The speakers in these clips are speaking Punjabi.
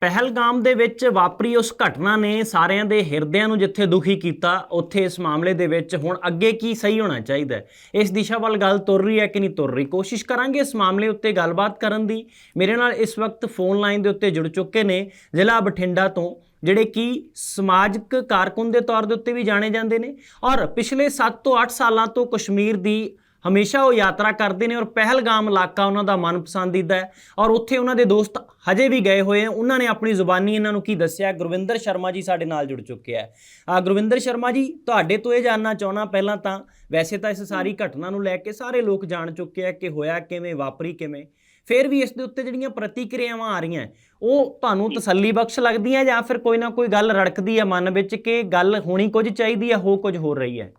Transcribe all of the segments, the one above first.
ਪਹਿਲਗਾਮ ਦੇ ਵਿੱਚ ਵਾਪਰੀ ਉਸ ਘਟਨਾ ਨੇ ਸਾਰਿਆਂ ਦੇ ਹਿਰਦਿਆਂ ਨੂੰ ਜਿੱਥੇ ਦੁਖੀ ਕੀਤਾ, ਉੱਥੇ ਇਸ ਮਾਮਲੇ ਦੇ ਵਿੱਚ ਹੁਣ ਅੱਗੇ ਕੀ ਸਹੀ ਹੋਣਾ ਚਾਹੀਦਾ ਹੈ? ਇਸ ਦਿਸ਼ਾ ਵੱਲ ਗੱਲ ਤੁਰ ਰਹੀ ਹੈ ਕਿ ਨਹੀਂ ਤੁਰ ਰਹੀ? ਕੋਸ਼ਿਸ਼ ਕਰਾਂਗੇ ਇਸ ਮਾਮਲੇ ਉੱਤੇ ਗੱਲਬਾਤ ਕਰਨ ਦੀ। ਮੇਰੇ ਨਾਲ ਇਸ ਵਕਤ ਫੋਨ ਲਾਈਨ ਦੇ ਉੱਤੇ ਜੁੜ ਚੁੱਕੇ ਨੇ ਜ਼ਿਲ੍ਹਾ ਬਠਿੰਡਾ ਤੋਂ, ਜਿਹੜੇ ਕਿ ਸਮਾਜਿਕ ਕਾਰਕੁਨ ਦੇ ਤੌਰ ਦੇ ਉੱਤੇ ਵੀ ਜਾਣੇ ਜਾਂਦੇ ਨੇ ਔਰ ਪਿਛਲੇ 7 ਤੋਂ 8 ਸਾਲਾਂ ਤੋਂ ਕਸ਼ਮੀਰ ਦੀ ਹਮੇਸ਼ਾ ਉਹ ਯਾਤਰਾ ਕਰਦੇ ਨੇ ਔਰ ਪਹਿਲਗਾਮ ਇਲਾਕਾ ਉਹਨਾਂ ਦਾ ਮਨਪਸੰਦੀਦਾ ਹੈ। ਔਰ ਉੱਥੇ ਉਹਨਾਂ ਦੇ ਦੋਸਤ ਹਜੇ ਵੀ ਗਏ ਹੋਏ ਆ ਉਹਨਾਂ ਨੇ ਆਪਣੀ ਜ਼ੁਬਾਨੀ ਇਹਨਾਂ ਨੂੰ ਕੀ ਦੱਸਿਆ? ਗੁਰਵਿੰਦਰ ਸ਼ਰਮਾ ਜੀ ਸਾਡੇ ਨਾਲ ਜੁੜ ਚੁੱਕੇ ਆ। ਆ, ਗੁਰਵਿੰਦਰ ਸ਼ਰਮਾ ਜੀ, ਤੁਹਾਡੇ ਤੋਂ ਇਹ ਜਾਨਣਾ ਚਾਹਣਾ ਪਹਿਲਾਂ ਤਾਂ ਵੈਸੇ ਤਾਂ ਇਸ ਸਾਰੀ ਘਟਨਾ ਨੂੰ ਲੈ ਕੇ ਸਾਰੇ ਲੋਕ ਜਾਣ ਚੁੱਕੇ ਆ ਕਿ ਹੋਇਆ ਕਿਵੇਂ, ਵਾਪਰੀ ਕਿਵੇਂ। ਫਿਰ ਵੀ ਇਸ ਦੇ ਉੱਤੇ ਜਿਹੜੀਆਂ ਪ੍ਰਤੀਕਿਰਿਆਵਾਂ ਆ ਰਹੀਆਂ, ਉਹ ਤੁਹਾਨੂੰ ਤਸੱਲੀ ਬਖਸ਼ ਲੱਗਦੀਆਂ ਜਾਂ ਫਿਰ ਕੋਈ ਨਾ ਕੋਈ ਗੱਲ ਰੜਕਦੀ ਹੈ ਮਨ ਵਿੱਚ ਕਿ ਗੱਲ ਹੋਣੀ ਕੁਝ ਚਾਹੀਦੀ ਹੈ ਹੋ ਕੁਝ ਹੋ ਰਹੀ ਹੈ?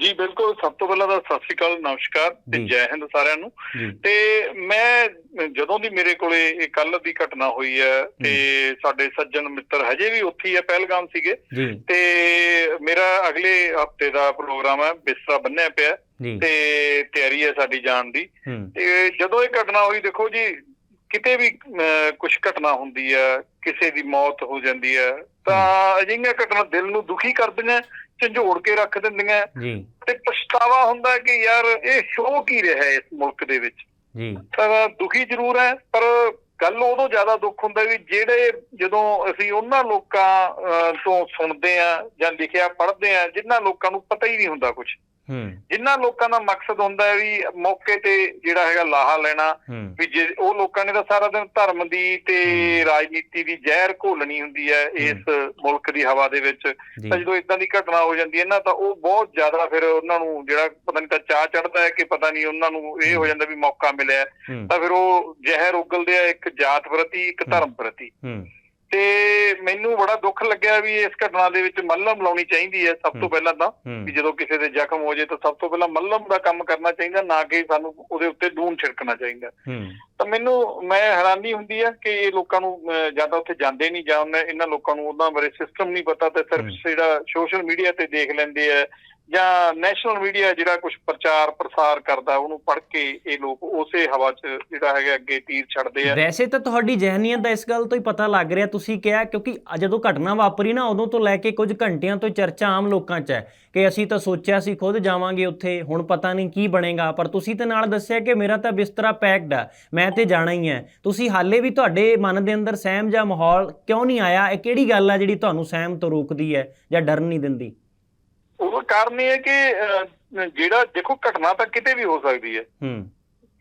ਜੀ ਬਿਲਕੁਲ। ਸਭ ਤੋਂ ਪਹਿਲਾਂ ਤਾਂ ਸਤਿ ਸ੍ਰੀ ਅਕਾਲ ਨਮਸਕਾਰ ਤੇ ਜੀ। ਹਿੰਦ ਸਾਰਿਆਂ ਨੂੰ। ਤੇ ਮੈਂ ਜਦੋਂ ਦੀ ਮੇਰੇ ਕੋਲੇ ਇਹ ਕੱਲ ਦੀ ਘਟਨਾ ਹੋਈ ਹੈ ਤੇ ਸਾਡੇ ਸੱਜਣ ਮਿੱਤਰ ਹਜੇ ਵੀ ਉੱਥੇ ਹੀ ਹੈ ਪਹਿਲਗਾਮ ਸੀਗੇ। ਤੇ ਮੇਰਾ ਅਗਲੇ ਹਫ਼ਤੇ ਦਾ ਪ੍ਰੋਗਰਾਮ ਹੈ ਬਿਸਤਰਾ ਬੰਨਿਆ ਪਿਆ ਤੇ ਤਿਆਰੀ ਹੈ ਸਾਡੀ ਜਾਣ ਦੀ। ਤੇ ਜਦੋਂ ਇਹ ਘਟਨਾ ਹੋਈ ਦੇਖੋ ਜੀ ਕਿਤੇ ਵੀ ਕੁਝ ਘਟਨਾ ਹੁੰਦੀ ਹੈ ਕਿਸੇ ਦੀ ਮੌਤ ਹੋ ਜਾਂਦੀ ਹੈ ਤਾਂ ਅਜਿਹੀਆਂ ਘਟਨਾ ਦਿਲ ਨੂੰ ਦੁਖੀ ਕਰਦੀਆਂ। ਝੰਜੋੜ ਕੇ ਰੱਖ ਦਿੰਦੀਆਂ। ਜੀ। ਤੇ ਪਛਤਾਵਾ ਹੁੰਦਾ ਕਿ ਯਾਰ ਇਹ ਹੋ ਕੀ ਰਿਹਾ ਇਸ ਮੁਲਕ ਦੇ ਵਿੱਚ? ਜੀ। ਤਾਂ ਦੁਖੀ ਜ਼ਰੂਰ ਹੈ ਪਰ ਗੱਲ ਉਦੋਂ ਜ਼ਿਆਦਾ ਦੁੱਖ ਹੁੰਦਾ ਵੀ ਜਿਹੜੇ ਜਦੋਂ ਅਸੀਂ ਉਹਨਾਂ ਲੋਕਾਂ ਤੋਂ ਸੁਣਦੇ ਆ ਜਾਂ ਲਿਖਿਆ ਪੜ੍ਹਦੇ ਆ ਜਿਨ੍ਹਾਂ ਲੋਕਾਂ ਨੂੰ ਪਤਾ ਹੀ ਨਹੀਂ ਹੁੰਦਾ ਕੁਝ ਜਿਨ੍ਹਾਂ ਲੋਕਾਂ ਦਾ ਮਕਸਦ ਹੁੰਦਾ ਹੈ ਵੀ ਮੌਕੇ ਤੇ ਜਿਹੜਾ ਹੈਗਾ ਲਾਹਾ ਲੈਣਾ ਵੀ ਜੇ ਉਹ ਲੋਕਾਂ ਨੇ ਤਾਂ ਸਾਰਾ ਦਿਨ ਧਰਮ ਦੀ ਤੇ ਰਾਜਨੀਤੀ ਦੀ ਜ਼ਹਿਰ ਘੋਲਣੀ ਹੁੰਦੀ ਹੈ ਇਸ ਮੁਲਕ ਦੀ ਹਵਾ ਦੇ ਵਿੱਚ। ਤਾਂ ਜਦੋਂ ਇਦਾਂ ਦੀ ਘਟਨਾ ਹੋ ਜਾਂਦੀ ਹੈ ਨਾ ਤਾਂ ਉਹ ਬਹੁਤ ਜ਼ਿਆਦਾ ਫਿਰ ਉਹਨਾਂ ਨੂੰ ਜਿਹੜਾ ਪਤਾ ਨਹੀਂ ਤਾਂ ਚਾਹ ਚੜਦਾ ਹੈ ਕਿ ਪਤਾ ਨਹੀਂ ਉਹਨਾਂ ਨੂੰ ਇਹ ਹੋ ਜਾਂਦਾ ਵੀ ਮੌਕਾ ਮਿਲਿਆ ਤਾਂ ਫਿਰ ਉਹ ਜ਼ਹਿਰ ਉਗਲਦੇ ਆ ਇੱਕ ਜਾਤ ਪ੍ਰਤੀ ਇੱਕ ਧਰਮ ਪ੍ਰਤੀ। ਹੂੰ। ਤੇ ਮੈਨੂੰ ਬੜਾ ਦੁੱਖ ਲੱਗਿਆ ਵੀ ਇਸ ਘਟਨਾ ਦੇ ਵਿੱਚ ਮੱਲਮ ਲਾਉਣੀ ਚਾਹੀਦੀ ਹੈ ਸਭ ਤੋਂ। ਪਹਿਲਾਂ ਤਾਂ ਹੂੰ ਜਦੋਂ ਕਿਸੇ ਦੇ ਜ਼ਖਮ ਹੋ ਜੇ ਤਾਂ ਸਭ ਤੋਂ ਪਹਿਲਾਂ ਮੱਲਮ ਦਾ ਕੰਮ ਕਰਨਾ ਚਾਹੀਦਾ ਨਾ ਕਿ ਸਾਨੂੰ ਉਹਦੇ ਉੱਤੇ ਲੂਣ ਛਿੜਕਣਾ ਚਾਹੀਦਾ ਤਾਂ ਮੈਨੂੰ ਮੈਂ ਹੈਰਾਨੀ ਹੁੰਦੀ ਹੈ ਕਿ ਇਹ ਲੋਕਾਂ ਨੂੰ ਜਾਂ ਤਾਂ ਉੱਥੇ ਜਾਂਦੇ ਨਹੀਂ ਜਾਂ ਇਹਨਾਂ ਲੋਕਾਂ ਨੂੰ ਉਹਨਾਂ ਬਾਰੇ ਸਿਸਟਮ ਨਹੀਂ ਪਤਾ ਤੇ ਸਿਰਫ। ਜਿਹੜਾ ਸੋਸ਼ਲ ਮੀਡੀਆ ਤੇ ਦੇਖ ਲੈਂਦੇ ਆ ਜਾਂ ਨੈਸ਼ਨਲ ਮੀਡੀਆ ਜਿਹੜਾ ਕੁਝ ਪ੍ਰਚਾਰ ਪ੍ਰਸਾਰ ਕਰਦਾ, ਉਹਨੂੰ ਪੜ੍ਹ ਕੇ ਇਹ ਲੋਕ ਉਸੇ ਹਵਾ 'ਚ ਜਿਹੜਾ ਹੈਗਾ ਅੱਗੇ ਤੀਰ ਛੱਡਦੇ ਆ। ਵੈਸੇ ਤਾਂ ਤੁਹਾਡੀ ਜ਼ਹਿਨੀਅਤ ਦਾ ਇਸ ਗੱਲ ਤੋਂ ਹੀ ਪਤਾ ਲੱਗ ਰਿਹਾ, ਤੁਸੀਂ ਕਿਹਾ ਕਿਉਂਕਿ ਜਦੋਂ ਘਟਨਾ ਵਾਪਰੀ ਨਾ, ਉਦੋਂ ਤੋਂ ਲੈ ਕੇ ਕੁਝ ਘੰਟਿਆਂ ਤੋਂ ਚਰਚਾ ਆਮ ਲੋਕਾਂ 'ਚ ਹੈ ਕਿ ਅਸੀਂ ਤਾਂ ਸੋਚਿਆ ਸੀ ਖੁਦ ਜਾਵਾਂਗੇ ਉੱਥੇ, ਹੁਣ ਪਤਾ ਨਹੀਂ ਕੀ ਬਣੇਗਾ, ਪਰ ਤੁਸੀਂ ਤੇ ਨਾਲ ਦੱਸਿਆ ਕਿ ਮੇਰਾ ਤਾਂ ਬਿਸਤਰਾ ਪੈਕਡ ਆ, ਮੈਂ ਤੇ ਜਾਣਾ ਹੀ ਹੈ। ਤੁਸੀਂ ਹਾਲੇ ਵੀ ਤੁਹਾਡੇ ਮਨ ਦੇ ਅੰਦਰ ਸਹਿਮ ਜਾਂ ਮਾਹੌਲ ਕਿਉਂ ਨਹੀਂ ਆਇਆ? ਇਹ ਕਿਹੜੀ ਗੱਲ ਆ ਜਿਹੜੀ ਤੁਹਾਨੂੰ ਸਹਿਮ ਤੋਂ ਰੋਕਦੀ ਹੈ ਜਾਂ ਡਰ ਨਹੀਂ ਦਿੰਦੀ? ਉਹਦਾ ਕਾਰਨ ਇਹ ਹੈ ਕਿ ਜਿਹੜਾ ਦੇਖੋ ਘਟਨਾ ਤਾਂ ਕਿਤੇ ਵੀ ਹੋ ਸਕਦੀ ਹੈ। ਹੂੰ।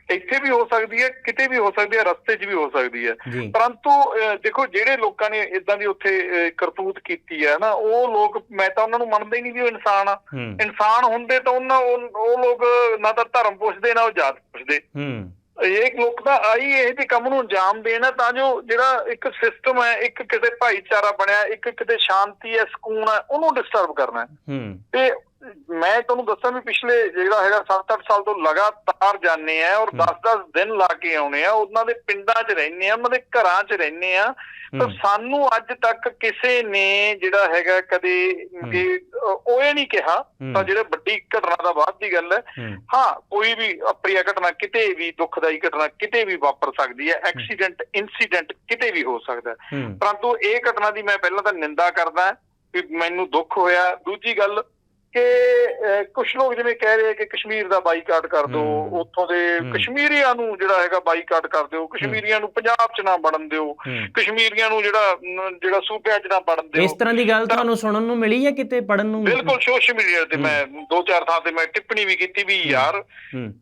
ਇੱਥੇ ਵੀ ਹੋ ਸਕਦੀ ਹੈ ਕਿਤੇ ਵੀ ਹੋ ਸਕਦੀ ਹੈ ਰਸਤੇ 'ਚ ਵੀ ਹੋ ਸਕਦੀ ਹੈ। ਪਰੰਤੂ ਦੇਖੋ ਜਿਹੜੇ ਲੋਕਾਂ ਨੇ ਇਦਾਂ ਦੀ ਉੱਥੇ ਕਰਤੂਤ ਕੀਤੀ ਹੈ ਨਾ ਉਹ ਲੋਕ ਮੈਂ ਤਾਂ ਉਹਨਾਂ ਨੂੰ ਮੰਨਦਾ ਹੀ ਨਹੀਂ ਵੀ ਉਹ ਇਨਸਾਨ ਆ। ਇਨਸਾਨ ਹੁੰਦੇ ਤਾਂ ਉਹਨਾਂ ਉਹ ਉਹ ਲੋਕ ਨਾ ਤਾਂ ਧਰਮ ਪੁੱਛਦੇ ਨਾ ਉਹ ਜਾਤ ਪੁੱਛਦੇ। ਹੂੰ। ਇਹ ਲੋਕ ਤਾਂ ਆਈ ਇਹ ਜਿਹੇ ਕੰਮ ਨੂੰ ਅੰਜਾਮ ਦੇਣਾ ਤਾਂ ਜੋ ਜਿਹੜਾ ਇੱਕ ਸਿਸਟਮ ਹੈ ਇੱਕ ਕਿਤੇ ਭਾਈਚਾਰਾ ਬਣਿਆ ਇੱਕ ਕਿਤੇ ਸ਼ਾਂਤੀ ਹੈ ਸਕੂਨ ਹੈ ਉਹਨੂੰ ਡਿਸਟਰਬ ਕਰਨਾ ਤੇ ਮੈਂ ਤੁਹਾਨੂੰ ਦੱਸਾਂ ਵੀ ਪਿਛਲੇ ਜਿਹੜਾ ਹੈਗਾ 7-8 ਸਾਲ ਤੋਂ ਲਗਾਤਾਰ ਜਾਂਦੇ ਆ ਔਰ ਹਮ। 10-10 ਦਿਨ ਲਾ ਕੇ ਆਉਣੇ ਆ ਉਹਨਾਂ ਦੇ ਪਿੰਡਾਂ 'ਚ ਰਹਿੰਦੇ ਆ ਉਹਨਾਂ ਦੇ ਘਰਾਂ 'ਚ ਰਹਿੰਦੇ ਆ। ਤਾਂ ਹੂੰ। ਸਾਨੂੰ ਅੱਜ ਤੱਕ ਕਿਸੇ ਨੇ ਜਿਹੜਾ ਹੈਗਾ ਕਦੇ ਉਹ ਇਹ ਨਹੀਂ ਕਿਹਾ ਤਾਂ ਜਿਹੜੇ ਵੱਡੀ ਘਟਨਾ ਦਾ ਬਾਅਦ ਦੀ ਗੱਲ ਹੈ। ਹੂੰ। ਕੋਈ ਵੀ ਅਪਰੀਆ ਘਟਨਾ ਕਿਤੇ ਵੀ ਦੁਖਦਾਈ ਘਟਨਾ ਕਿਤੇ ਵੀ ਵਾਪਰ ਸਕਦੀ ਹੈ ਐਕਸੀਡੈਂਟ ਇਨਸੀਡੈਂਟ ਕਿਤੇ ਵੀ ਹੋ ਸਕਦਾ ਪਰੰਤੂ ਇਹ ਘਟਨਾ ਦੀ ਮੈਂ ਪਹਿਲਾਂ ਤਾਂ ਨਿੰਦਾ ਕਰਦਾ ਵੀ ਮੈਨੂੰ ਦੁੱਖ ਹੋਇਆ। ਦੂਜੀ ਗੱਲ ਕਿ ਕੁਝ ਲੋਕ ਜਿਵੇਂ ਕਹਿ ਰਹੇ ਆ ਕਿ ਕਸ਼ਮੀਰ ਦਾ ਬਾਈਕਾਟ ਕਰ ਦਿਓ। ਉੱਥੋਂ ਦੇ। ਕਸ਼ਮੀਰੀਆਂ ਨੂੰ ਜਿਹੜਾ ਹੈਗਾ ਬਾਈਕਾਟ ਕਰ ਦਿਓ ਕਸ਼ਮੀਰੀਆਂ ਨੂੰ ਪੰਜਾਬ 'ਚ ਨਾ ਵੜਨ ਦਿਓ ਕਸ਼ਮੀਰੀਆਂ ਨੂੰ ਜਿਹੜਾ ਜਿਹੜਾ ਸੂਬਿਆਂ 'ਚ ਨਾ ਵੜਨ ਦਿਓ। ਇਸ ਤਰ੍ਹਾਂ ਦੀ ਗੱਲ ਤੁਹਾਨੂੰ ਸੁਣਨ ਨੂੰ ਮਿਲੀ ਹੈ ਕਿਤੇ ਪੜਨ ਨੂੰ? ਬਿਲਕੁਲ ਸੋਸ਼ਲ ਮੀਡੀਆ ਤੇ। ਮੈਂ ਦੋ ਚਾਰ ਥਾਂ ਤੇ ਮੈਂ ਟਿੱਪਣੀ ਵੀ ਕੀਤੀ ਵੀ ਯਾਰ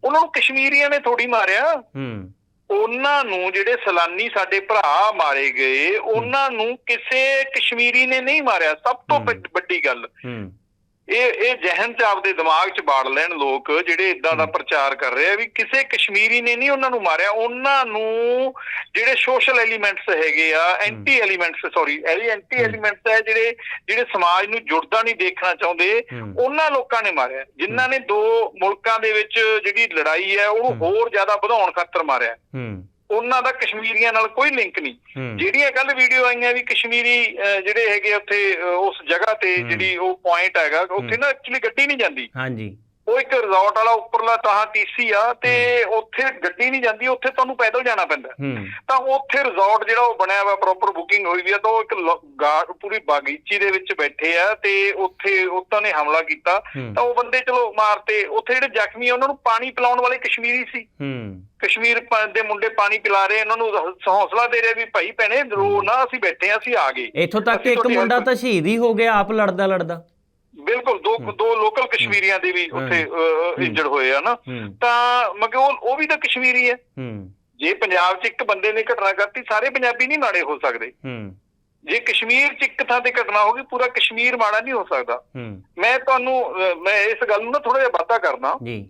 ਉਹਨਾਂ ਨੂੰ ਕਸ਼ਮੀਰੀਆਂ ਨੇ ਥੋੜੀ ਮਾਰਿਆ। ਉਹਨਾਂ ਨੂੰ ਜਿਹੜੇ ਸਲਾਨੀ ਸਾਡੇ ਭਰਾ ਮਾਰੇ ਗਏ ਉਹਨਾਂ ਨੂੰ ਕਿਸੇ ਕਸ਼ਮੀਰੀ ਨੇ ਨਹੀਂ ਮਾਰਿਆ। ਸਭ ਤੋਂ। ਵੱਡ- ਗੱਲ ਇਹ ਇਹ ਜ਼ਹਿਨ ਚ ਆਪਦੇ ਦਿਮਾਗ ਚ ਬਾੜ ਲੈਣ ਲੋਕ ਜਿਹੜੇ ਇਦਾਂ ਦਾ। ਪ੍ਰਚਾਰ ਕਰ ਰਹੇ ਆ ਵੀ ਕਿਸੇ ਕਸ਼ਮੀਰੀ ਨੇ ਨਹੀਂ ਉਹਨਾਂ ਨੂੰ ਮਾਰਿਆ ਉਹਨਾਂ ਨੂੰ ਜਿਹੜੇ ਸੋਸ਼ਲ ਐਲੀਮੈਂਟਸ ਹੈਗੇ ਆ anti elements sorry anti. Elements ਹੈ ਜਿਹੜੇ ਜਿਹੜੇ ਸਮਾਜ ਨੂੰ ਜੁੜਦਾ ਨਹੀਂ ਦੇਖਣਾ ਚਾਹੁੰਦੇ ਉਹਨਾਂ ਲੋਕਾਂ ਨੇ ਮਾਰਿਆ ਜਿਨ੍ਹਾਂ ਨੇ ਦੋ ਮੁਲਕਾਂ ਦੇ ਵਿੱਚ ਜਿਹੜੀ ਲੜਾਈ ਹੈ ਉਹਨੂੰ। ਹੋਰ ਜ਼ਿਆਦਾ ਵਧਾਉਣ ਖਾਤਰ ਮਾਰਿਆ ਹੂੰ ਉਹਨਾਂ ਦਾ ਕਸ਼ਮੀਰੀਆਂ ਨਾਲ ਕੋਈ ਲਿੰਕ ਨਹੀਂ। ਜਿਹੜੀਆਂ ਕੱਲ ਵੀਡੀਓ ਆਈਆਂ ਵੀ ਕਸ਼ਮੀਰੀ ਜਿਹੜੇ ਹੈਗੇ ਉੱਥੇ ਉਸ ਜਗ੍ਹਾ ਤੇ। ਜਿਹੜੀ ਉਹ ਪੁਆਇੰਟ ਹੈਗਾ ਉੱਥੇ ਨਾ ਐਕਚੁਅਲੀ ਗੱਡੀ ਨਹੀਂ ਜਾਂਦੀ। ਹਾਂਜੀ। ਉਹ ਇੱਕ ਰਿਜ਼ੋਰਟ ਵਾਲਾ ਉੱਪਰਲਾ ਤਾਂ ਟੀਸੀ ਆ ਤੇ ਉੱਥੇ ਗੱਡੀ ਨਹੀਂ ਜਾਂਦੀ ਉੱਥੇ ਤੁਹਾਨੂੰ ਪੈਦਲ ਜਾਣਾ ਪੈਂਦਾ। ਤਾਂ ਉੱਥੇ ਰਿਜ਼ੋਰਟ ਜਿਹੜਾ ਉਹ ਬਣਿਆ ਵਾ ਪ੍ਰੋਪਰ ਬੁਕਿੰਗ ਹੋਈ ਵੀ ਆ ਤਾਂ ਉਹ ਇੱਕ ਪੂਰੀ ਬਾਗੀਚੀ ਦੇ ਵਿੱਚ ਬੈਠੇ ਆ ਤੇ ਉੱਥੇ ਉਹਨਾਂ ਨੇ ਹਮਲਾ ਕੀਤਾ। ਤਾਂ ਉਹ ਬੰਦੇ ਚਲੋ ਮਾਰਤੇ। ਉੱਥੇ ਜਿਹੜੇ ਜ਼ਖਮੀ ਆ ਉਹਨਾਂ ਨੂੰ ਪਾਣੀ ਪਿਲਾਉਣ ਵਾਲੇ ਕਸ਼ਮੀਰੀ ਸੀ। ਕਸ਼ਮੀਰ ਦੇ ਮੁੰਡੇ ਪਾਣੀ ਪਿਲਾ ਰਹੇ ਉਹਨਾਂ ਨੂੰ ਹੌਸਲਾ ਦੇ ਰਹੇ ਵੀ ਭਾਈ ਭੈਣੇ ਰੋ ਨਾ ਅਸੀਂ ਬੈਠੇ ਆ ਅਸੀਂ ਆ ਗਏ। ਇੱਥੋਂ ਤੱਕ ਇੱਕ ਮੁੰਡਾ ਤਾਂ ਸ਼ਹੀਦ ਹੀ ਹੋ ਗਿਆ ਆਪ ਲੜਦਾ ਲੜਦਾ ਬਿਲਕੁਲ ਦੋ ਦੋ ਲੋਕਲ ਕਸ਼ਮੀਰੀਆਂ ਦੇ ਵੀ ਉੱਥੇ। ਇੰਜਰਡ ਹੋਏ ਆ ਨਾ ਤਾਂ ਮਗੇ ਉਹ ਉਹ ਵੀ ਤਾਂ ਕਸ਼ਮੀਰੀ ਹੈ। ਜੇ ਪੰਜਾਬ 'ਚ ਇੱਕ ਬੰਦੇ ਨੇ ਘਟਨਾ ਕਰਤੀ ਸਾਰੇ ਪੰਜਾਬੀ ਨਹੀਂ ਮਾੜੇ ਹੋ ਸਕਦੇ। ਜੇ ਕਸ਼ਮੀਰ 'ਚ ਇੱਕ ਥਾਂ ਤੇ ਘਟਨਾ ਹੋ ਗਈ ਪੂਰਾ ਕਸ਼ਮੀਰ ਮਾੜਾ ਨਹੀਂ ਹੋ ਸਕਦਾ। ਮੈਂ ਤੁਹਾਨੂੰ ਮੈਂ ਇਸ ਗੱਲ ਨੂੰ ਨਾ ਥੋੜਾ ਜਿਹਾ ਵਾਧਾ ਕਰਨਾ ਜੀ।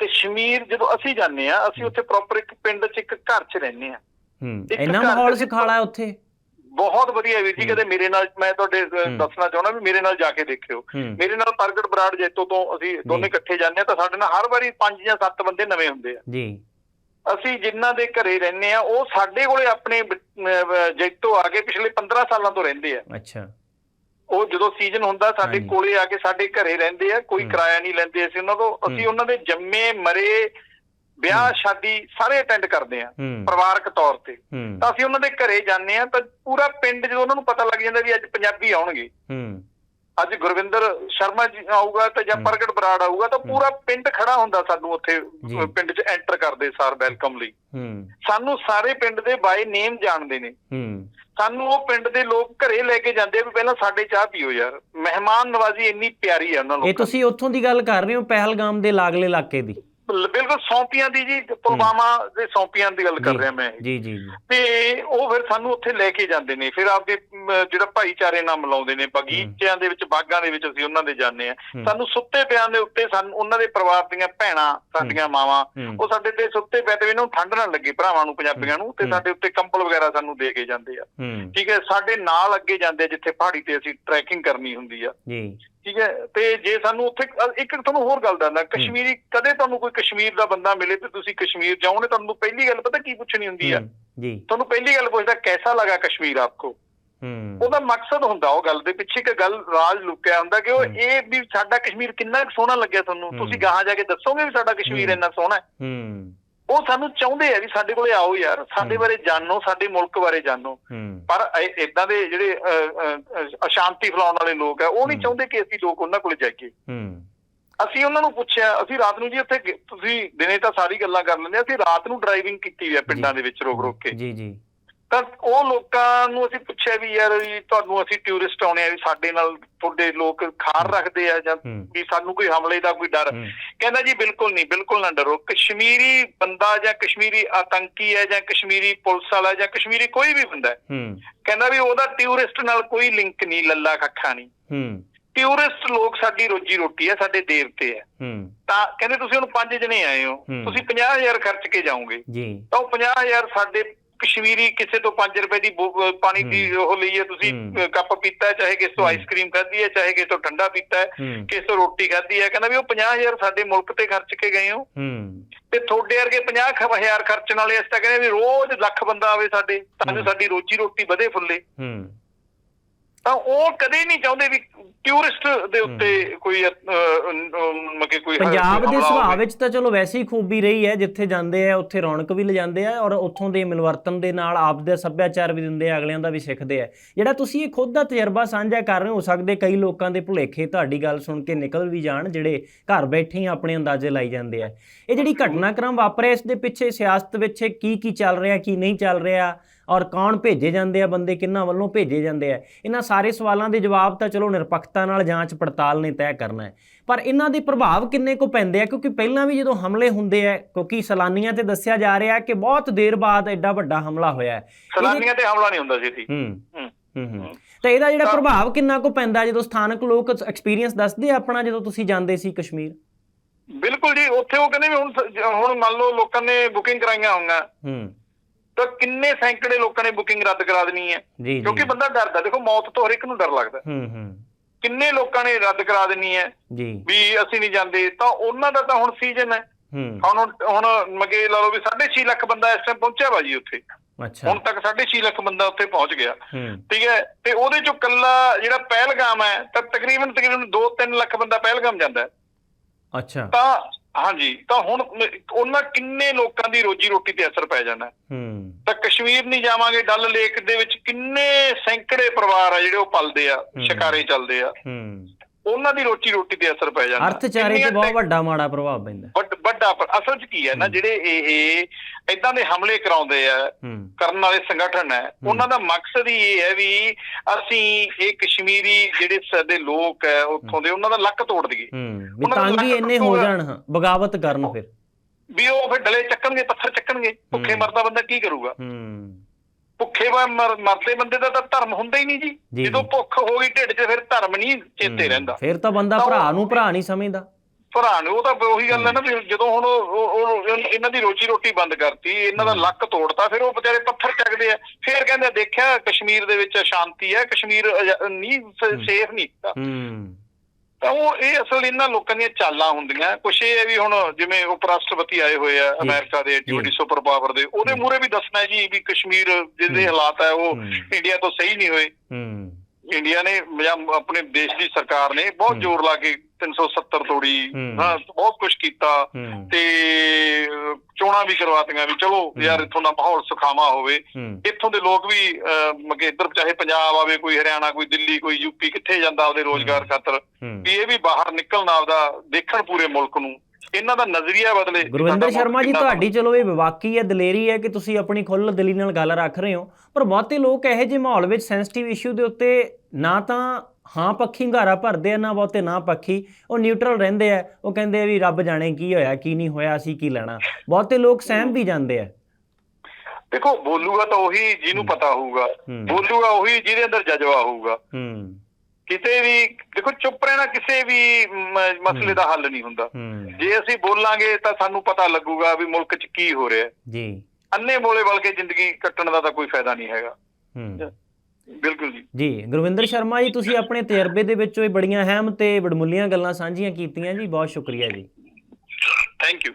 ਕਸ਼ਮੀਰ ਜਦੋਂ ਅਸੀਂ ਜਾਂਦੇ ਆ ਅਸੀਂ ਉੱਥੇ ਪ੍ਰੋਪਰ ਇੱਕ ਪਿੰਡ 'ਚ ਇੱਕ ਘਰ 'ਚ ਰਹਿੰਦੇ ਆ ਇੰਨਾ ਘਰ ਮਾਹੌਲ ਸਿਖਾਲਾ ਉੱਥੇ? ਬਹੁਤ ਵਧੀਆ ਵੀਰ ਜੀ। ਕਦੇ ਮੇਰੇ ਨਾਲ ਮੈਂ ਤੁਹਾਡੇ। ਦੱਸਣਾ ਚਾਹੁੰਦਾ ਵੀ ਮੇਰੇ ਨਾਲ ਜਾ ਕੇ ਦੇਖਿਓ ਮੇਰੇ ਨਾਲ ਪ੍ਰਗਟ ਬਰਾੜ ਜੈਤੋ ਤੋਂ ਅਸੀਂ ਦੋਨੇ ਇਕੱਠੇ ਜਾਂਦੇ ਆ ਤਾਂ ਸਾਡੇ ਨਾਲ ਹਰ ਵਾਰੀ ਪੰਜ ਜਾਂ ਸੱਤ ਬੰਦੇ ਨਵੇਂ ਹੁੰਦੇ ਆ ਜੀ ਅਸੀਂ ਜਿਨ੍ਹਾਂ ਦੇ ਘਰੇ ਰਹਿੰਦੇ ਆ ਉਹ ਸਾਡੇ ਕੋਲੇ ਆਪਣੇ ਜੈਤੋ ਆ ਕੇ ਪਿਛਲੇ 15 ਸਾਲਾਂ ਤੋਂ ਰਹਿੰਦੇ ਆ ਅੱਛਾ ਉਹ ਜਦੋਂ ਸੀਜ਼ਨ ਹੁੰਦਾ ਸਾਡੇ। ਕੋਲੇ ਆ ਕੇ ਸਾਡੇ ਘਰੇ ਰਹਿੰਦੇ ਆ ਕੋਈ। ਕਿਰਾਇਆ ਨਹੀਂ ਲੈਂਦੇ ਅਸੀਂ ਉਹਨਾਂ ਤੋਂ ਅਸੀਂ। ਉਹਨਾਂ ਦੇ ਜੰਮੇ ਮਰੇ ਵਿਆਹ। ਸ਼ਾਦੀ ਸਾਰੇ ਅਟੈਂਡ ਕਰਦੇ ਆ ਪਰਿਵਾਰਕ ਤੌਰ ਤੇ। ਤਾਂ ਅਸੀਂ ਉਹਨਾਂ ਦੇ ਘਰੇ ਜਾਂਦੇ ਆ ਤਾਂ ਪੂਰਾ ਪਿੰਡ ਜਦੋਂ ਉਹਨਾਂ ਨੂੰ ਪਤਾ ਲੱਗ ਜਾਂਦਾ ਵੀ ਅੱਜ ਪੰਜਾਬੀ ਆਉਣਗੇ। ਅੱਜ ਗੁਰਵਿੰਦਰ ਸ਼ਰਮਾ ਜੀ ਆਊਗਾ ਤਾਂ ਜਾਂ। ਪ੍ਰਗਟ ਬਰਾੜ ਆਊਗਾ ਤਾਂ। ਪੂਰਾ ਪਿੰਡ ਖੜਾ ਹੁੰਦਾ ਸਾਨੂੰ ਉੱਥੇ ਪਿੰਡ 'ਚ ਐਂਟਰ ਕਰਦੇ ਸਾਰ ਵੈਲਕਮ ਲਈ। ਸਾਨੂੰ ਸਾਰੇ ਪਿੰਡ ਦੇ ਬਾਈ ਨੇਮ ਜਾਣਦੇ ਨੇ। ਸਾਨੂੰ ਉਹ ਪਿੰਡ ਦੇ ਲੋਕ ਘਰੇ ਲੈ ਕੇ ਜਾਂਦੇ ਆ ਵੀ ਪਹਿਲਾਂ ਸਾਡੇ ਚਾਹ ਪੀਓ ਯਾਰ। ਮਹਿਮਾਨ ਨਵਾਜ਼ੀ ਇੰਨੀ ਪਿਆਰੀ ਆ ਉਹਨਾਂ ਇਹ ਲੋਕਾਂ ਤੁਸੀਂ ਉੱਥੋਂ ਦੀ ਗੱਲ ਕਰ ਰਹੇ ਹੋ ਪਹਿਲਗਾਮ ਦੇ ਲਾਗਲੇ ਇਲਾਕੇ ਦੀ। ਬਿਲਕੁਲ ਸੌਂਪੀਆਂ ਦੀ ਜੀ ਪੁਲਵਾਮਾ ਦੇ ਸੌਂਪੀਆਂ ਦੀ ਗੱਲ ਕਰ ਰਿਹਾ ਮੈਂ। ਜੀ ਜੀ ਤੇ ਉਹ ਫਿਰ ਸਾਨੂੰ ਉੱਥੇ ਲੈ ਕੇ ਜਾਂਦੇ ਨੇ। ਫਿਰ ਆਪਦੇ ਜਿਹੜਾ ਭਾਈਚਾਰੇ ਨਾਲ ਮਿਲਾਉਂਦੇ ਨੇ। ਬਗੀਚਿਆਂ ਦੇ ਵਿੱਚ ਬਾਗਾਂ ਦੇ ਵਿੱਚ ਅਸੀਂ ਉਹਨਾਂ ਦੇ ਜਾਂਦੇ ਆ ਸਾਨੂੰ ਸੁੱਤੇ ਪਿਆਂ ਦੇ ਉੱਤੇ ਸਾਨੂੰ ਉਹਨਾਂ ਦੇ ਪਰਿਵਾਰ ਦੀਆਂ ਭੈਣਾਂ ਸਾਡੀਆਂ ਮਾਵਾਂ ਉਹ ਸਾਡੇ ਤੇ ਸੁੱਤੇ ਪਏ ਤੇ ਇਹਨਾਂ ਨੂੰ ਠੰਡ ਨਾ ਲੱਗੇ ਭਰਾਵਾਂ ਨੂੰ ਪੰਜਾਬੀਆਂ ਨੂੰ ਤੇ। ਸਾਡੇ ਉੱਤੇ ਕੰਬਲ ਵਗੈਰਾ ਸਾਨੂੰ ਦੇ ਕੇ ਜਾਂਦੇ ਆ। ਠੀਕ ਹੈ ਸਾਡੇ ਨਾਲ ਅੱਗੇ ਜਾਂਦੇ ਜਿੱਥੇ ਪਹਾੜੀ ਤੇ ਅਸੀਂ ਟਰੈਕਿੰਗ ਕਰਨੀ ਹੁੰਦੀ ਆ। ਜੀ। ਠੀਕ ਹੈ? ਤੇ ਜੇ ਸਾਨੂੰ ਉੱਥੇ ਇੱਕ ਤੁਹਾਨੂੰ ਹੋਰ ਗੱਲ ਦੱਸਦਾ ਕਸ਼ਮੀਰੀ ਕਦੇ ਤੁਹਾਨੂੰ ਕੋਈ ਕਸ਼ਮੀਰ ਦਾ ਬੰਦਾ ਮਿਲੇ ਤੇ ਤੁਸੀਂ ਕਸ਼ਮੀਰ ਜਾਓ ਉਹਨੇ ਤੁਹਾਨੂੰ ਪਹਿਲੀ ਗੱਲ ਪਤਾ ਕੀ ਪੁੱਛਣੀ ਹੁੰਦੀ ਆ? ਜੀ। ਤੁਹਾਨੂੰ ਪਹਿਲੀ ਗੱਲ ਪੁੱਛਦਾ ਕੈਸਾ ਲਗਾ ਕਸ਼ਮੀਰ ਆਪਕੋ? ਹੂੰ। ਉਹਦਾ ਮਕਸਦ ਹੁੰਦਾ ਉਹ ਗੱਲ ਦੇ ਪਿੱਛੇ ਇੱਕ ਗੱਲ ਰਾਜ ਲੁਕਿਆ ਹੁੰਦਾ ਕਿ ਉਹ। ਇਹ ਵੀ ਸਾਡਾ ਕਸ਼ਮੀਰ ਕਿੰਨਾ ਸੋਹਣਾ ਲੱਗਿਆ ਤੁਹਾਨੂੰ। ਤੁਸੀਂ ਗਾਹਾਂ ਜਾ ਕੇ ਦੱਸੋਗੇ ਵੀ ਸਾਡਾ ਕਸ਼ਮੀਰ। ਇੰਨਾ ਸੋਹਣਾ ਹੈ? ਹੂੰ। ਉਹ ਸਾਨੂੰ ਚਾਹੁੰਦੇ ਆ ਵੀ ਸਾਡੇ ਕੋਲੇ ਆਓ ਯਾਰ ਸਾਡੇ ਹੂੰ। ਬਾਰੇ ਜਾਣੋ ਸਾਡੇ ਮੁਲਕ ਬਾਰੇ ਜਾਣੋ। ਹੂੰ। ਪਰ ਇਦਾਂ ਦੇ ਜਿਹੜੇ ਅਸ਼ਾਂਤੀ ਫੈਲਾਉਣ ਵਾਲੇ ਲੋਕ ਆ ਉਹ ਨਹੀਂ ਹੂੰ। ਚਾਹੁੰਦੇ ਕਿ ਅਸੀਂ ਲੋਕ ਉਹਨਾਂ ਕੋਲੇ ਜਾਈਏ। ਹੂੰ। ਅਸੀਂ ਉਹਨਾਂ ਨੂੰ ਪੁੱਛਿਆ ਅਸੀਂ ਰਾਤ ਨੂੰ ਜੀ ਉੱਥੇ ਤੁਸੀਂ ਦਿਨੇ ਤਾਂ ਸਾਰੀ ਗੱਲਾਂ ਕਰ ਲੈਂਦੇ ਆ, ਅਸੀਂ ਰਾਤ ਨੂੰ ਡਰਾਈਵਿੰਗ ਕੀਤੀ ਆ ਪਿੰਡਾਂ ਦੇ ਵਿੱਚ ਰੋਕ ਰੋਕ ਕੇ। ਜੀ ਜੀ। ਤਾਂ ਉਹ ਲੋਕਾਂ ਨੂੰ ਅਸੀਂ ਪੁੱਛਿਆ ਵੀ ਯਾਰ ਵੀ ਤੁਹਾਨੂੰ ਅਸੀਂ ਟੂਰਿਸਟ ਆਉਣੇ ਆ ਵੀ ਸਾਡੇ ਨਾਲ ਤੁਹਾਡੇ ਲੋਕ ਖਾਰ ਰੱਖਦੇ ਆ ਜਾਂ ਵੀ ਸਾਨੂੰ ਕੋਈ ਹਮਲੇ ਦਾ ਕੋਈ ਡਰ। ਕਹਿੰਦਾ ਜੀ ਬਿਲਕੁਲ ਨਹੀਂ ਬਿਲਕੁਲ ਨਾ ਡਰੋ। ਕਸ਼ਮੀਰੀ ਬੰਦਾ ਜਾਂ ਕਸ਼ਮੀਰੀ ਆਤੰਕੀ ਹੈ ਜਾਂ ਕਸ਼ਮੀਰੀ ਪੁਲਿਸ ਵਾਲਾ ਜਾਂ ਕਸ਼ਮੀਰੀ ਕੋਈ ਵੀ ਬੰਦਾ ਕਹਿੰਦਾ ਵੀ ਉਹਦਾ ਟੂਰਿਸਟ ਨਾਲ ਕੋਈ ਲਿੰਕ ਨਹੀਂ ਲੱਲਾ ਕੱਖਾ ਨਹੀਂ। ਟੂਰਿਸਟ ਲੋਕ ਸਾਡੀ ਰੋਜੀ ਰੋਟੀ ਹੈ ਸਾਡੇ ਦੇਵਤੇ ਹੈ। ਤਾਂ ਕਹਿੰਦੇ ਤੁਸੀਂ ਹੁਣ ਪੰਜ ਜਣੇ ਆਏ ਹੋ ਹੂੰ। ਤੁਸੀਂ 50000 ਖਰਚ ਕੇ ਜਾਓਗੇ। ਜੀ। ਤਾਂ ਉਹ 50000 ਸਾਡੇ ਕਸ਼ਮੀਰੀ ਕਿਸੇ ਤੋਂ 5 ਰੁਪਏ ਦੀ ਪਾਣੀ ਦੀ। ਉਹ ਲਈ ਹੈ ਤੁਸੀਂ ਕੱਪ ਪੀਤਾ ਚਾਹੇ ਕਿਸੇ ਤੋਂ। ਆਈਸਕ੍ਰੀਮ ਖਾਧੀ ਹੈ ਚਾਹੇ ਕਿਸੇ ਤੋਂ ਠੰਡਾ ਪੀਤਾ ਹੈ ਕਿਸੇ ਤੋਂ ਰੋਟੀ ਖਾਧੀ ਹੈ ਕਹਿੰਦਾ ਵੀ ਉਹ 50000 ਸਾਡੇ ਮੁਲਕ ਤੇ ਖਰਚ ਕੇ ਗਏ ਹੋ ਤੇ ਤੁਹਾਡੇ ਵਰਗੇ 50000 ਖਰਚਣ ਵਾਲੇ ਇਸ ਤਾਂ ਕਹਿੰਦੇ ਵੀ ਰੋਜ਼ ਲੱਖ ਬੰਦਾ ਆਵੇ ਸਾਡੇ ਤਾਂ। ਸਾਡੀ ਰੋਜੀ ਰੋਟੀ ਵਧੇ ਫੁੱਲੇ ਤਾਂ ਉਹ ਕਦੇ ਨਹੀਂ ਚਾਹੁੰਦੇ ਵੀ ਟੂਰਿਸਟ ਦੇ ਉੱਤੇ ਕੋਈ ਮਕੇ ਕੋਈ ਪੰਜਾਬ ਦੇ ਸੁਭਾਅ। ਵਿੱਚ ਤਾਂ ਚਲੋ ਵੈਸੇ ਹੀ ਖੂਬੀ ਰਹੀ ਹੈ ਜਿੱਥੇ ਜਾਂਦੇ ਆ ਉੱਥੇ ਰੌਣਕ ਵੀ ਲਿਜਾਂਦੇ ਆ ਔਰ ਉੱਥੋਂ ਦੇ ਮਿਲਵਰਤਨ ਦੇ ਨਾਲ ਆਪ ਦੇ ਸੱਭਿਆਚਾਰ ਵੀ ਦਿੰਦੇ ਆ ਅਗਲਿਆਂ ਦਾ ਵੀ ਸਿੱਖਦੇ ਆ। ਜਿਹੜਾ ਤੁਸੀਂ ਇਹ ਖੁਦ ਦਾ ਤਜਰਬਾ ਸਾਂਝਾ ਕਰ ਰਹੇ ਹੋ ਹੋ ਸਕਦੇ ਕਈ ਲੋਕਾਂ ਦੇ ਭੁਲੇਖੇ ਤੁਹਾਡੀ ਗੱਲ ਸੁਣ ਕੇ ਨਿਕਲ ਵੀ ਜਾਣ ਜਿਹੜੇ ਘਰ ਬੈਠੇ ਹੀ ਆਪਣੇ ਅੰਦਾਜ਼ੇ ਲਾਈ ਜਾਂਦੇ ਆ। ਇਹ ਜਿਹੜੀ ਘਟਨਾਕ੍ਰਮ ਵਾਪਰਿਆ ਇਸ ਦੇ ਪਿੱਛੇ ਸਿਆਸਤ ਵਿੱਚ ਕੀ ਕੀ ਚੱਲ ਰਿਹਾ ਕੀ ਨਹੀਂ ਚੱਲ ਰਿਹਾ? ਔਰ ਕੌਣ ਭੇਜੇ ਜਾਂਦੇ ਆ ਬੰਦੇ ਕਿੰਨਾਂ ਵੱਲੋਂ ਭੇਜੇ ਜਾਂਦੇ ਆ? ਇਹਨਾਂ ਸਾਰੇ ਸਵਾਲਾਂ ਦੇ ਜਵਾਬ ਤਾਂ ਚਲੋ ਨਿਰਪੱਖਤਾ ਨਾਲ ਜਾਂਚ ਪੜਤਾਲ ਨੇ ਤੈਅ ਕਰਨਾ ਹੈ। ਪਰ ਇਹਨਾਂ ਦੇ ਪ੍ਰਭਾਵ ਕਿੰਨੇ ਕੁ ਪੈਂਦੇ ਆ? ਕਿਉਂਕਿ ਪਹਿਲਾਂ ਵੀ ਜਦੋਂ ਹਮਲੇ ਹੁੰਦੇ ਆ ਕਿਉਂਕਿ ਸਲਾਨੀਆਂ ਤੇ ਦੱਸਿਆ ਜਾ ਰਿਹਾ ਕਿ ਬਹੁਤ ਦੇਰ ਬਾਅਦ ਐਡਾ ਵੱਡਾ ਹਮਲਾ ਹੋਇਆ ਹੈ। ਸੈਲਾਨੀਆਂ ਤੇ ਹਮਲਾ ਨਹੀਂ ਹੁੰਦਾ ਸੀ ਜੀ ਹੂੰ ਹੂੰ। ਤਾਂ ਇਹਦਾ ਜਿਹੜਾ ਪ੍ਰਭਾਵ ਕਿੰਨਾ ਕੁ ਪੈਂਦਾ ਜਦੋਂ ਸਥਾਨਕ ਲੋਕ ਐਕਸਪੀਰੀਅੰਸ ਦੱਸਦੇ ਆ ਆਪਣਾ ਜਦੋਂ ਤੁਸੀਂ ਜਾਂਦੇ ਸੀ ਕਸ਼ਮੀਰ? ਬਿਲਕੁਲ ਜੀ ਉੱਥੇ ਉਹ ਕਹਿੰਦੇ ਵੀ ਹੁਣ ਹੁਣ ਮੰਨ ਲਓ ਲੋਕਾਂ ਨੇ ਬੁਕਿੰਗ ਕਰਾਈਆਂ ਹੋਈਆਂ। ਹੂੰ। ਤਾਂ ਕਿੰਨੇ ਸੈਂਕੜੇ ਲੋਕਾਂ ਨੇ ਬੁਕਿੰਗ ਰੱਦ ਕਰਾ ਦੇਣੀ ਹੈ? ਕਿਉਂਕਿ ਬੰਦਾ ਡਰਦਾ ਦੇਖੋ ਮੌਤ ਤੋਂ ਹਰ ਇੱਕ ਨੂੰ ਡਰ ਲੱਗਦਾ। ਹੂੰ ਹੂੰ। ਕਿੰਨੇ ਲੋਕਾਂ ਨੇ ਰੱਦ ਕਰਾ ਦੇਣੀ ਹੈ? ਜੀ। ਵੀ ਅਸੀਂ ਨਹੀਂ ਜਾਂਦੇ ਤਾਂ ਉਹਨਾਂ ਦਾ ਤਾਂ ਹੁਣ ਸੀਜ਼ਨ ਹੈ। ਹੂੰ। ਹੁਣ ਹੁਣ ਮਗੇ ਲਾ ਲਓ ਵੀ 6.5 ਲੱਖ ਬੰਦਾ ਇਸ ਟਾਈਮ ਪਹੁੰਚਿਆ ਵਾ ਜੀ ਉੱਥੇ। ਅੱਛਾ। ਹੁਣ ਤੱਕ 6.5 ਲੱਖ ਬੰਦਾ ਉੱਥੇ ਪਹੁੰਚ ਗਿਆ। ਠੀਕ ਹੈ? ਤੇ ਉਹਦੇ ਚੋਂ ਕੱਲਾ ਜਿਹੜਾ ਪਹਿਲਗਾਮ ਹੈ ਤਾਂ ਤਕਰੀਬਨ ਤਕਰੀਬਨ 2-3 ਲੱਖ ਬੰਦਾ ਪਹਿਲਗਾਮ ਜਾਂਦਾ ਹੈ। ਅੱਛਾ। ਤਾਂ ਹਾਂਜੀ ਤਾਂ ਹੁਣ ਉਹਨਾਂ ਕਿੰਨੇ ਲੋਕਾਂ ਦੀ ਰੋਜੀ ਰੋਟੀ ਤੇ ਅਸਰ ਪੈ ਜਾਣਾ? ਹੂੰ। ਤਾਂ ਕਸ਼ਮੀਰ ਨਹੀਂ ਜਾਵਾਂਗੇ ਡਲ ਲੇਕ ਦੇ ਵਿੱਚ ਕਿੰਨੇ ਸੈਂਕੜੇ ਪਰਿਵਾਰ ਆ ਜਿਹੜੇ ਉਹ ਪਲਦੇ ਆ। ਸ਼ਿਕਾਰੇ ਚੱਲਦੇ ਆ। ਹੂੰ। ਉਹਨਾਂ ਦੀ ਰੋਟੀ ਰੋਟੀ ਤੇ ਅਸਰ ਪੈ ਜਾਣਾ ਅਰਥਚਾਰੇ ਤੇ ਬਹੁਤ ਵੱਡਾ ਮਾੜਾ ਪ੍ਰਭਾਵ ਪੈਂਦਾ। ਵੱਡ- ਵੱਡਾ ਪਰ ਅਸਲ 'ਚ ਕੀ ਹੈ ਨਾ। ਜਿਹੜੇ ਇਹ ਇਦਾਂ ਦੇ ਹਮਲੇ ਕਰਾਉਂਦੇ ਆ ਕਰਨ ਵਾਲੇ ਸੰਗਠਨ ਹੈ ਉਹਨਾਂ ਦਾ ਮਕਸਦ ਹੀ ਇਹ ਹੈ ਵੀ ਅਸੀਂ ਇਹ ਕਸ਼ਮੀਰੀ ਜਿਹੜੇ ਸਾਡੇ ਲੋਕ ਹੈ ਉੱਥੋਂ ਦੇ ਉਹਨਾਂ ਦਾ ਲੱਕ ਤੋੜ ਦਈਏ। ਵੀ ਤਾਂਗੀ ਇੰਨੇ ਹੋ। ਜਾਣ ਬਗਾਵਤ ਕਰਨ ਫਿਰ। ਵੀ ਉਹ ਫਿਰ ਡਲੇ ਚੱਕਣਗੇ ਪੱਥਰ ਚੱਕਣਗੇ। ਭੁੱਖੇ। ਮਰਦਾ ਬੰਦਾ ਕੀ ਕਰੂਗਾ? ਹੂੰ। ਭੁੱਖੇ ਮਰ- ਮਰਦੇ ਬੰਦੇ ਦਾ ਤਾਂ ਧਰਮ ਹੁੰਦਾ ਹੀ ਨਹੀਂ ਜੀ। ਜੀ, ਜਦੋਂ। ਭੁੱਖ ਹੋ ਗਈ ਢਿੱਡ 'ਚ ਫਿਰ ਧਰਮ ਨਹੀਂ ਚੇਤੇ ਰਹਿੰਦਾ। ਫਿਰ ਤਾਂ ਬੰਦਾ ਭਰਾ ਨੂੰ ਭਰਾ ਨਹੀਂ ਸਮਝਦਾ। ਭਰਾ ਨੂੰ ਉਹ ਤਾਂ ਉਹੀ ਗੱਲ ਹੈ ਨਾ ਵੀ ਜਦੋਂ ਹੁਣ ਉਹ- ਉਹ- ਉਹ ਇਹਨਾਂ ਦੀ ਰੋਜੀ ਰੋਟੀ ਬੰਦ ਕਰਤੀ ਇਹਨਾਂ ਦਾ। ਲੱਕ ਤੋੜਤਾ ਫਿਰ ਉਹ ਵਿਚਾਰੇ ਪੱਥਰ ਚੱਕਦੇ ਆ। ਫਿਰ ਕਹਿੰਦੇ ਆ, ਦੇਖਿਆ ਕਸ਼ਮੀਰ ਦੇ ਵਿੱਚ ਸ਼ਾਂਤੀ ਹੈ ਕਸ਼ਮੀਰ ਅਜਾ- ਨਹੀਂ। ਸੇਫ ਨਹੀਂ। ਹੂੰ। ਤਾਂ ਉਹ ਇਹ ਅਸਲ ਇਹਨਾਂ ਲੋਕਾਂ ਦੀਆਂ ਚਾਲਾਂ ਹੁੰਦੀਆਂ ਕੁਛ ਇਹ ਹੈ ਵੀ ਹੁਣ ਜਿਵੇਂ ਉਪ ਰਾਸ਼ਟਰਪਤੀ ਆਏ ਹੋਏ ਆ ਅਮਰੀਕਾ ਦੇ। ਵੱਡੀ ਸੁਪਰ ਪਾਵਰ ਦੇ ਉਹਦੇ ਹੂੰ। ਮੂਹਰੇ ਵੀ ਦੱਸਣਾ ਜੀ ਵੀ ਕਸ਼ਮੀਰ ਜਿਹਦੇ। ਹਾਲਾਤ ਹੈ ਉਹ। ਇੰਡੀਆ ਤੋਂ ਸਹੀ ਨਹੀਂ ਹੋਏ ਹੂੰ ਇੰਡੀਆ ਨੇ ਜਾਂ ਆਪਣੇ ਦੇਸ਼ ਦੀ ਸਰਕਾਰ ਨੇ ਬਹੁਤ। ਜ਼ੋਰ ਲਾ ਕੇ 370 ਤੋੜੀ। ਹੂੰ। ਬਹੁਤ ਕੁਝ ਕੀਤਾ। ਤੇ ਚੋਣਾਂ ਵੀ ਕਰਵਾਤੀਆਂ ਵੀ। ਚਲੋ ਯਾਰ ਇੱਥੋਂ ਦਾ ਮਾਹੌਲ ਸੁਖਾਵਾ ਹੋਵੇ। ਇੱਥੋਂ ਦੇ ਲੋਕ ਵੀ ਮਗੇ ਇੱਧਰ ਚਾਹੇ ਪੰਜਾਬ ਆਵੇ ਕੋਈ ਹਰਿਆਣਾ ਕੋਈ ਦਿੱਲੀ ਕੋਈ ਯੂਪੀ ਕਿੱਥੇ ਜਾਂਦਾ ਆਪਦੇ ਰੋਜ਼ਗਾਰ। ਖਾਤਰ। ਵੀ ਇਹ ਵੀ ਬਾਹਰ ਨਿਕਲਣ ਆਪਦਾ ਦੇਖਣ ਪੂਰੇ ਮੁਲਕ ਨੂੰ। ਇਹਨਾਂ ਦਾ ਨਜ਼ਰੀਆ ਬਦਲੇ ਗੁਰਵਿੰਦਰ ਸ਼ਰਮਾ ਜੀ ਤੁਹਾਡੀ ਚਲੋ ਇਹ ਵਿਵਾਕੀ ਹੈ ਦਲੇਰੀ ਹੈ ਕਿ ਤੁਸੀਂ ਆਪਣੀ ਖੁੱਲ੍ਹ ਦਿਲੀ ਨਾਲ ਗੱਲ ਰੱਖ ਰਹੇ ਹੋ। ਪਰ ਬਹੁਤੇ ਲੋਕ ਇਹੋ ਜਿਹੇ ਮਾਹੌਲ ਵਿੱਚ ਸੈਂਸਿਟਿਵ ਇਸ਼ੂ ਦੇ ਉੱਤੇ ਨਾ ਤਾਂ ਹਾਂ ਪੱਖੀ ਹੰਗਾਰਾ ਭਰਦੇ ਆ ਨਾ ਬਹੁਤੇ ਨਾ ਪੱਖੀ। ਉਹ ਨਿਊਟਰਲ ਰਹਿੰਦੇ ਆ। ਉਹ ਕਹਿੰਦੇ ਆ ਵੀ ਰੱਬ ਜਾਣੇ ਕੀ ਹੋਇਆ ਕੀ ਨਹੀਂ ਹੋਇਆ ਅਸੀਂ ਕੀ ਲੈਣਾ। ਬਹੁਤੇ ਲੋਕ ਸਹਿਮ ਵੀ ਜਾਂਦੇ ਆ। ਦੇਖੋ ਬੋਲੂਗਾ ਤਾਂ ਉਹੀ ਜਿਹਨੂੰ। ਪਤਾ ਹੋਊਗਾ। ਬੋਲੂਗਾ ਉਹੀ ਜਿਹਦੇ ਅੰਦਰ ਜਜ਼ਬਾ ਹੋਊਗਾ। ਹੂੰ। ਕਿਤੇ ਵੀ ਦੇਖੋ ਚੁੱਪ ਰਹਿਣਾ ਕਿਸੇ ਵੀ ਮਸਲੇ ਦਾ ਹੱਲ ਨਹੀਂ ਹੁੰਦਾ। ਜੇ ਅਸੀਂ ਬੋਲਾਂਗੇ ਤਾਂ ਸਾਨੂੰ ਪਤਾ ਲੱਗੂਗਾ ਵੀ ਮੁਲਕ 'ਚ ਕੀ ਹੋ ਰਿਹਾ। ਜੀ। ਅੰਨੇ ਬੋਲੇ ਵੱਲ ਕੇ ਜ਼ਿੰਦਗੀ ਕੱਟਣ ਦਾ ਤਾਂ ਕੋਈ ਫਾਇਦਾ ਨਹੀਂ ਹੈਗਾ। ਹੂੰ। ਬਿਲਕੁਲ ਜੀ। ਜੀ ਗੁਰਵਿੰਦਰ ਸ਼ਰਮਾ ਜੀ ਤੁਸੀਂ ਆਪਣੇ ਤਜਰਬੇ ਦੇ ਵਿੱਚੋਂ ਇਹ ਬੜੀਆਂ ਅਹਿਮ ਤੇ ਵਡਮੁੱਲੀਆਂ ਗੱਲਾਂ ਸਾਂਝੀਆਂ ਕੀਤੀਆਂ ਜੀ ਬਹੁਤ ਸ਼ੁਕਰੀਆ ਜੀ। Thank you